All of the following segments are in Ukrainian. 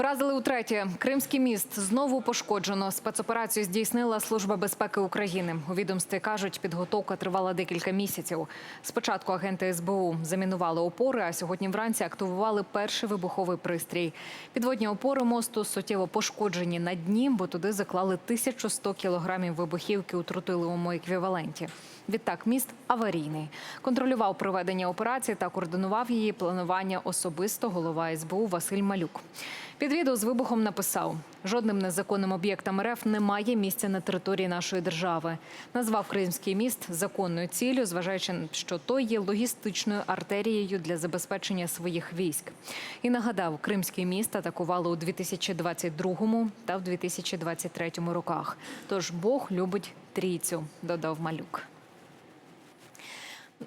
Вразили утретє. Кримський міст знову пошкоджено. Спецоперацію здійснила Служба безпеки України. У відомстві кажуть, підготовка тривала декілька місяців. Спочатку агенти СБУ замінували опори, а сьогодні вранці активували перший вибуховий пристрій. Підводні опори мосту суттєво пошкоджені на дні, бо туди заклали 1100 кілограмів вибухівки у тротиловому еквіваленті. Відтак міст аварійний. Контролював проведення операції та координував її планування особисто голова СБУ Василь Малюк. Під відео з вибухом написав: жодним незаконним об'єктам РФ немає місця на території нашої держави. Назвав Кримський міст законною ціллю, зважаючи, що той є логістичною артерією для забезпечення своїх військ. І нагадав, Кримський міст атакували у 2022 та в 2023 роках. Тож Бог любить трійцю, додав Малюк.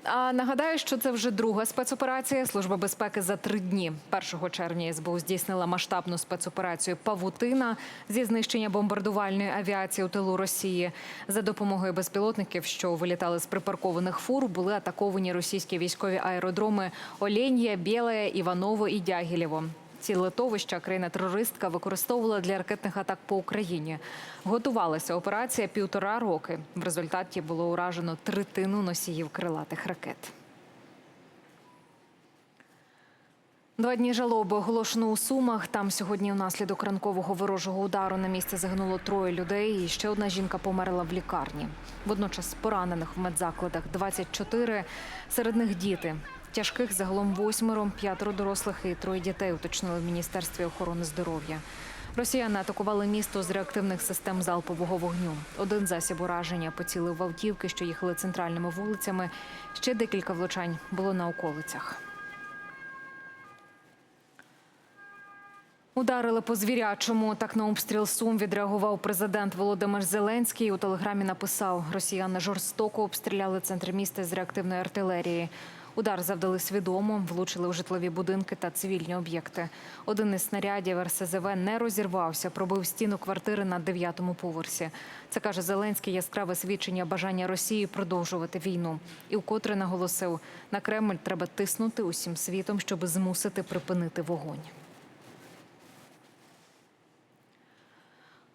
А нагадаю, що це вже друга спецоперація. Служба безпеки за три дні 1 червня СБУ здійснила масштабну спецоперацію Павутина зі знищення бомбардувальної авіації у тилу Росії. За допомогою безпілотників, що вилітали з припаркованих фур, були атаковані російські військові аеродроми Оленія, Біле, Іваново і Дягілєво. Ці литовища країна-терористка використовувала для ракетних атак по Україні. Готувалася операція півтора роки. В результаті було уражено третину носіїв крилатих ракет. Два дні жалоби оголошено у Сумах. Там сьогодні внаслідок ранкового ворожого удару на місці загинуло троє людей. І ще одна жінка померла в лікарні. Водночас поранених в медзакладах 24, серед них діти. Тяжких загалом восьмеро, п'ятеро дорослих і троє дітей, уточнили в Міністерстві охорони здоров'я. Росіяни атакували місто з реактивних систем залпового вогню. Один засіб ураження поцілив в автівки, що їхали центральними вулицями. Ще декілька влучань було на околицях. Ударили по звірячому. Так на обстріл Сум відреагував президент Володимир Зеленський. У телеграмі написав: Росіяни жорстоко обстріляли центр міста з реактивної артилерії. Удар завдали свідомо, влучили у житлові будинки та цивільні об'єкти. Один із снарядів РСЗВ не розірвався, пробив стіну квартири на дев'ятому поверсі. Це каже Зеленський яскраве свідчення бажання Росії продовжувати війну. І вкотре наголосив: на Кремль треба тиснути усім світом, щоб змусити припинити вогонь.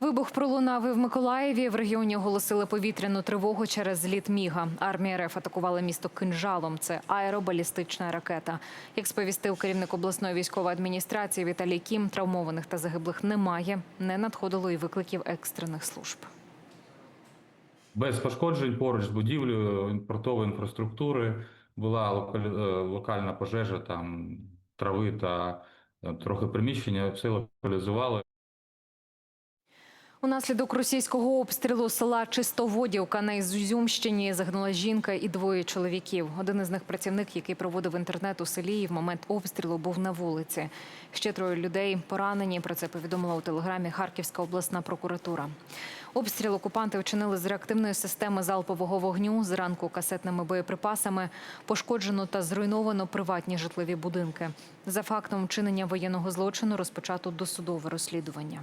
Вибух пролунав і в Миколаєві. В регіоні оголосили повітряну тривогу через зліт Міга. Армія РФ атакувала місто кинжалом. Це аеробалістична ракета. Як сповістив керівник обласної військової адміністрації Віталій Кім, травмованих та загиблих немає. Не надходило і викликів екстрених служб. Без пошкоджень поруч з будівлею імпортової інфраструктури була е, локальна пожежа там трави та е, трохи приміщення. Все локалізували. Унаслідок російського обстрілу села Чистоводівка на Ізюмщині загинула жінка і двоє чоловіків. Один із них працівник, який проводив інтернет у селі, і в момент обстрілу був на вулиці. Ще троє людей поранені. Про це повідомила у телеграмі Харківська обласна прокуратура. Обстріл окупанти вчинили з реактивної системи залпового вогню. Зранку касетними боєприпасами пошкоджено та зруйновано приватні житлові будинки. За фактом вчинення воєнного злочину розпочато досудове розслідування.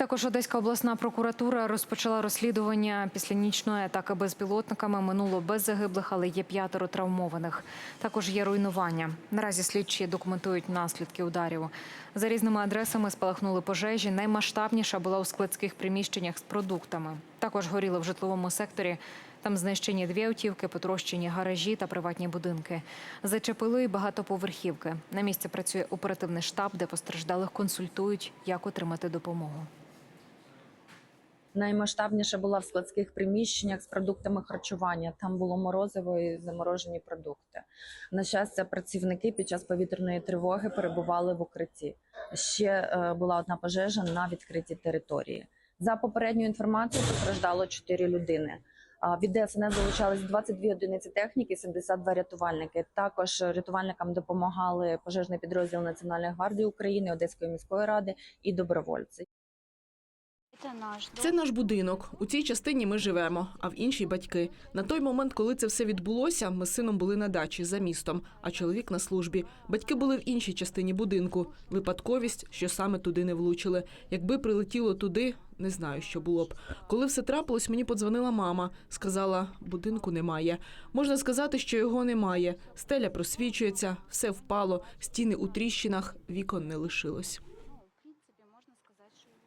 Також Одеська обласна прокуратура розпочала розслідування після нічної атаки безпілотниками. Минуло без загиблих, але є п'ятеро травмованих. Також є руйнування. Наразі слідчі документують наслідки ударів. За різними адресами спалахнули пожежі. Наймасштабніша була у складських приміщеннях з продуктами. Також горіло в житловому секторі. Там знищені дві автівки, потрощені гаражі та приватні будинки. Зачепили і багатоповерхівки. На місці працює оперативний штаб, де постраждалих консультують, як отримати допомогу. Наймасштабніше була в складських приміщеннях з продуктами харчування. Там було морозиво і заморожені продукти. На щастя, працівники під час повітряної тривоги перебували в укритті. Ще е, була одна пожежа на відкритій території. За попередньою інформацією постраждало 4 людини. Від ДСНС залучались 22 одиниці техніки, 72 рятувальники. Також рятувальникам допомагали пожежний підрозділ Національної гвардії України, Одеської міської ради і добровольці. Це наш. Це наш будинок. У цій частині ми живемо, а в іншій батьки. На той момент, коли це все відбулося, ми з сином були на дачі за містом, а чоловік на службі. Батьки були в іншій частині будинку. Випадковість, що саме туди не влучили. Якби прилетіло туди, не знаю, що було б. Коли все трапилось, мені подзвонила мама. Сказала, будинку немає. Можна сказати, що його немає. Стеля просвічується, все впало, стіни у тріщинах, вікон не лишилось.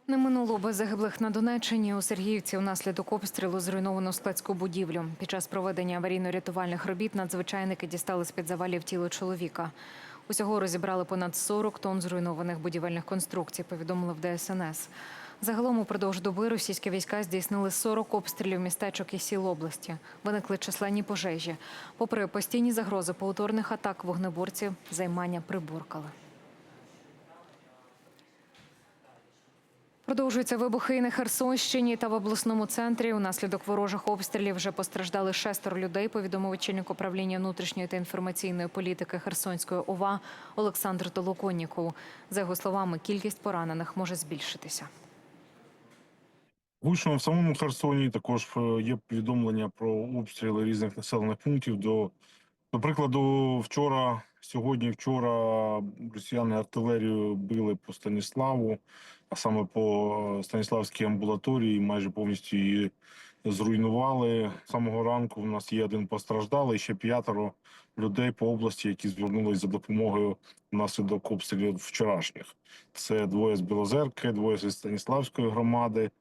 Не минуло без загиблих на Донеччині. У Сергіївці унаслідок обстрілу зруйновано складську будівлю. Під час проведення аварійно-рятувальних робіт надзвичайники дістали з-під завалів тіло чоловіка. Усього розібрали понад 40 тонн зруйнованих будівельних конструкцій, повідомили в ДСНС. Загалом упродовж доби російські війська здійснили 40 обстрілів містечок і сіл області. Виникли численні пожежі. Попри постійні загрози повторних атак, вогнеборці займання приборкали. Продовжуються вибухи і на Херсонщині та в обласному центрі. Унаслідок ворожих обстрілів вже постраждали шестеро людей. Повідомив очільник управління внутрішньої та інформаційної політики Херсонської ОВА Олександр Толоконніков. За його словами, кількість поранених може збільшитися. Гучно в самому Херсоні також е, є повідомлення про обстріли різних населених пунктів. До, до прикладу, вчора, сьогодні, вчора росіяни артилерію били по Станіславу, а саме по Станіславській амбулаторії, майже повністю її зруйнували. Самого ранку в нас є один постраждалий, ще п'ятеро людей по області, які звернулись за допомогою внаслідок обстрілів вчорашніх. Це двоє з Білозерки, двоє зі Станіславської громади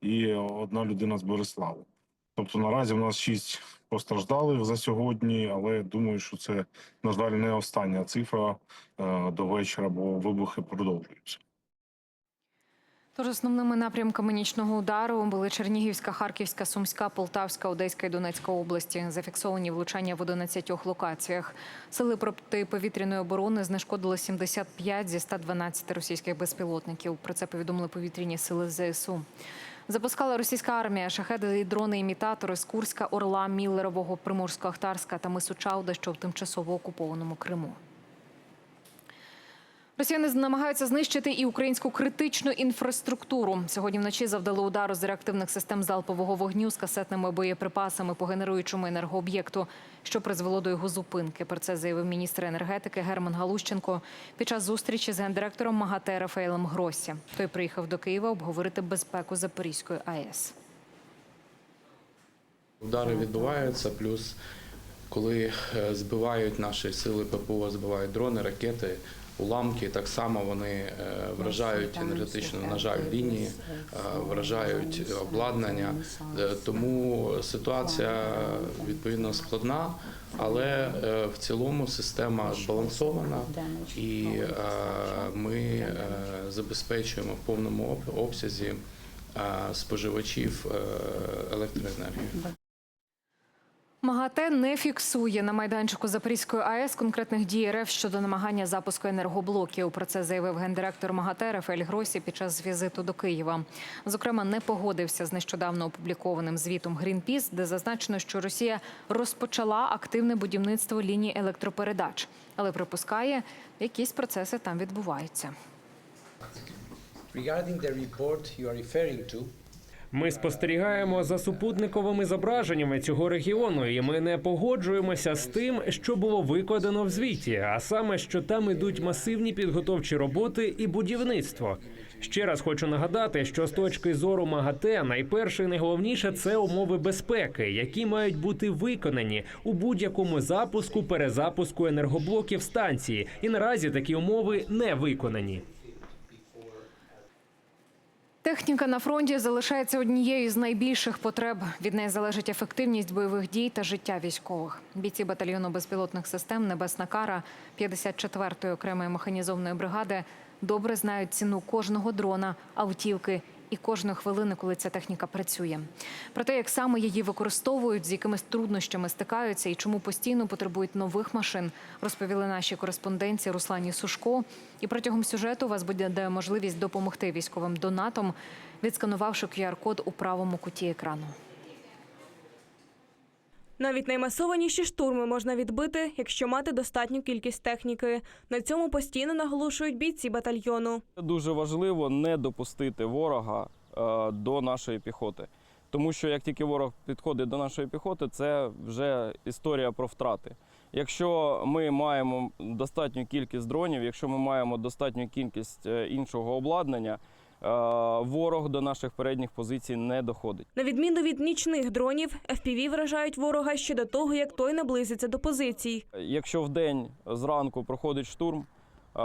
і одна людина з Бориславу. Тобто наразі в нас шість постраждалих за сьогодні, але думаю, що це, на жаль, не остання цифра е, до вечора, бо вибухи продовжуються. Тож основними напрямками нічного удару були Чернігівська, Харківська, Сумська, Полтавська, Одеська і Донецька області. Зафіксовані влучання в 11 локаціях. Сили протиповітряної оборони знешкодили 75 зі 112 російських безпілотників. Про це повідомили повітряні сили ЗСУ. Запускала російська армія шахеди і дрони-імітатори з Курська, Орла, Міллерового, Приморсько-Ахтарська та Мису Чауда, що в тимчасово окупованому Криму. Росіяни намагаються знищити і українську критичну інфраструктуру. Сьогодні вночі завдали удару з реактивних систем залпового вогню з касетними боєприпасами по генеруючому енергооб'єкту, що призвело до його зупинки. Про це заявив міністр енергетики Герман Галущенко під час зустрічі з гендиректором МАГАТЕ Рафаелем Гроссі. Той приїхав до Києва обговорити безпеку Запорізької АЕС. Удари відбуваються, плюс коли е, збивають наші сили ППО, збивають дрони, ракети, уламки, так само вони е, вражають енергетично, на жаль, лінії, е, вражають обладнання. Е, Тому ситуація відповідно складна, але е, в цілому система збалансована і е, ми е, забезпечуємо в повному обсязі е, споживачів е, електроенергії. МАГАТЕ не фіксує на майданчику Запорізької АЕС конкретних дій РФ щодо намагання запуску енергоблоків. Про це заявив гендиректор МАГАТЕ Рафаель Гросі під час візиту до Києва. Зокрема, не погодився з нещодавно опублікованим звітом Грінпіс, де зазначено, що Росія розпочала активне будівництво ліній електропередач, але припускає, якісь процеси там відбуваються. Regarding the you are referring to, Ми спостерігаємо за супутниковими зображеннями цього регіону, і ми не погоджуємося з тим, що було викладено в звіті, а саме, що там ідуть масивні підготовчі роботи і будівництво. Ще раз хочу нагадати, що з точки зору МАГАТЕ найперше і найголовніше це умови безпеки, які мають бути виконані у будь-якому запуску перезапуску енергоблоків станції. І наразі такі умови не виконані. Техніка на фронті залишається однією з найбільших потреб. Від неї залежить ефективність бойових дій та життя військових. Бійці батальйону безпілотних систем Небесна кара 54-ї окремої механізованої бригади добре знають ціну кожного дрона, автівки і кожної хвилини, коли ця техніка працює. Про те, як саме її використовують, з якими труднощами стикаються і чому постійно потребують нових машин, розповіли наші кореспонденці Руслані Сушко. І протягом сюжету у вас буде можливість допомогти військовим донатом, відсканувавши QR-код у правому куті екрану. Навіть наймасованіші штурми можна відбити, якщо мати достатню кількість техніки. На цьому постійно наголошують бійці батальйону. Дуже важливо не допустити ворога е, до нашої піхоти. Тому що як тільки ворог підходить до нашої піхоти, це вже історія про втрати. Якщо ми маємо достатню кількість дронів, якщо ми маємо достатню кількість е, іншого обладнання, ворог до наших передніх позицій не доходить. На відміну від нічних дронів, FPV вражають ворога ще до того, як той наблизиться до позицій. Якщо в день зранку проходить штурм, е,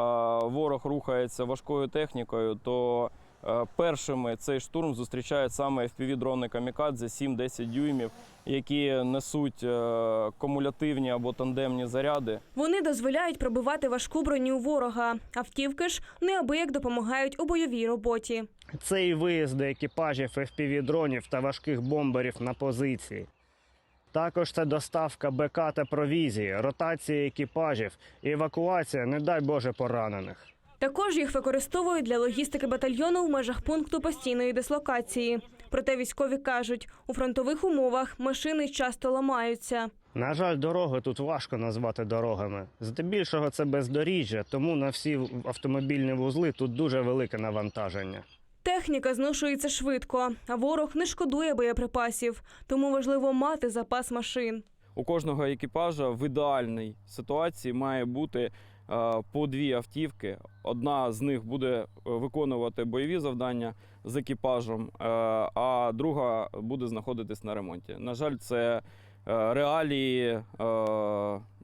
ворог рухається важкою технікою, то е, першими цей штурм зустрічають саме FPV-дрони камікадзе 7-10 дюймів, які несуть е, кумулятивні або тандемні заряди. Вони дозволяють пробивати важку броню ворога. Автівки ж неабияк допомагають у бойовій роботі. Це і виїзди екіпажів FPV-дронів та важких бомберів на позиції. Також це доставка БК та провізії, ротація екіпажів і евакуація, не дай Боже, поранених. Також їх використовують для логістики батальйону в межах пункту постійної дислокації. Проте військові кажуть, у фронтових умовах машини часто ламаються. На жаль, дороги тут важко назвати дорогами. Здебільшого це бездоріжжя, тому на всі автомобільні вузли тут дуже велике навантаження. Техніка зношується швидко, а ворог не шкодує боєприпасів. Тому важливо мати запас машин. У кожного екіпажа в ідеальній ситуації має бути по дві автівки. Одна з них буде е, виконувати бойові завдання з екіпажем, е, а друга буде знаходитись на ремонті. На жаль, це е, реалії е,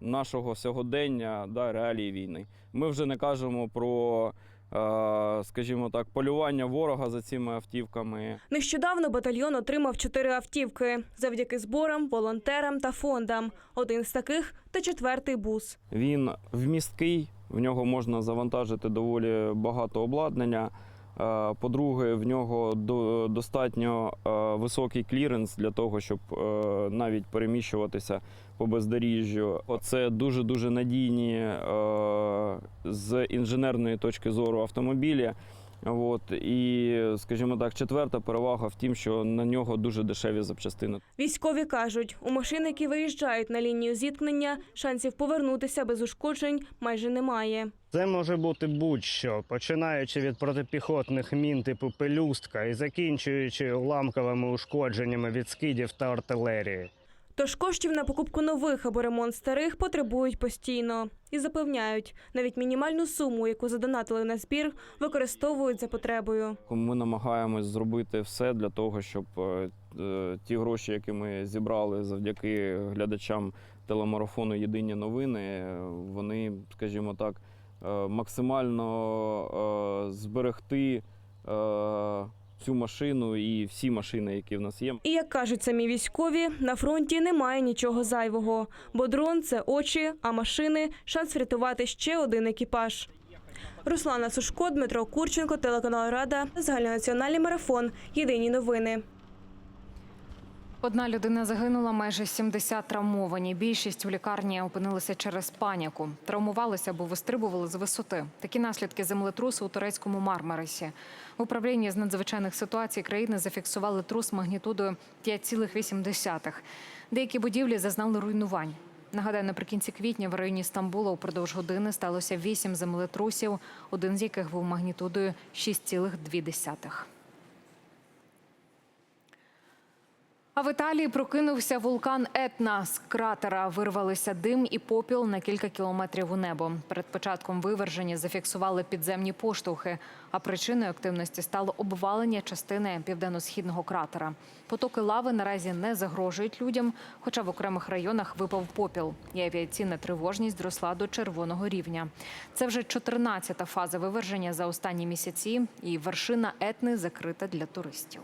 нашого сьогодення, да, реалії війни. Ми вже не кажемо про, е, скажімо так, полювання ворога за цими автівками. Нещодавно батальйон отримав чотири автівки завдяки зборам, волонтерам та фондам. Один з таких та четвертий бус. Він вмісткий, в нього можна завантажити доволі багато обладнання. Е, По-друге, в нього до- достатньо е, високий кліренс для того, щоб е, навіть переміщуватися по бездоріжжю. Це дуже дуже надійні е, з інженерної точки зору автомобілі. От і, скажімо так, четверта перевага в тім, що на нього дуже дешеві запчастини. Військові кажуть, у машин, які виїжджають на лінію зіткнення, шансів повернутися без ушкоджень майже немає. Це може бути будь-що, починаючи від протипіхотних мін типу пелюстка і закінчуючи уламковими ушкодженнями від скидів та артилерії. Тож коштів на покупку нових або ремонт старих потребують постійно і запевняють, навіть мінімальну суму, яку задонатили на збір, використовують за потребою. Ми намагаємось зробити все для того, щоб е, е, ті гроші, які ми зібрали завдяки глядачам телемарафону Єдині новини, вони, скажімо так, е, максимально зберегти цю машину і всі машини, які в нас є. І як кажуть самі військові, на фронті немає нічого зайвого, бо дрон це очі, а машини шанс врятувати ще один екіпаж. Руслана Сушко, Дмитро Курченко, телеканал Рада, загальнонаціональний марафон. Єдині новини. Одна людина загинула, майже 70 травмовані. Більшість у лікарні опинилися через паніку. Травмувалися або вистрибували з висоти. Такі наслідки землетрусу у турецькому Мармарисі. В управлінні з надзвичайних ситуацій країни зафіксували трус магнітудою 5,8. Деякі будівлі зазнали руйнувань. Нагадаю, наприкінці квітня в районі Стамбула упродовж години сталося вісім землетрусів, один з яких був магнітудою 6,2. А в Італії прокинувся вулкан Етна. З кратера вирвалися дим і попіл на кілька кілометрів у небо. Перед початком виверження зафіксували підземні поштовхи. А причиною активності стало обвалення частини південно-східного кратера. Потоки лави наразі не загрожують людям, хоча в окремих районах випав попіл. І авіаційна тривожність зросла до червоного рівня. Це вже 14-та фаза виверження за останні місяці, і вершина Етни закрита для туристів.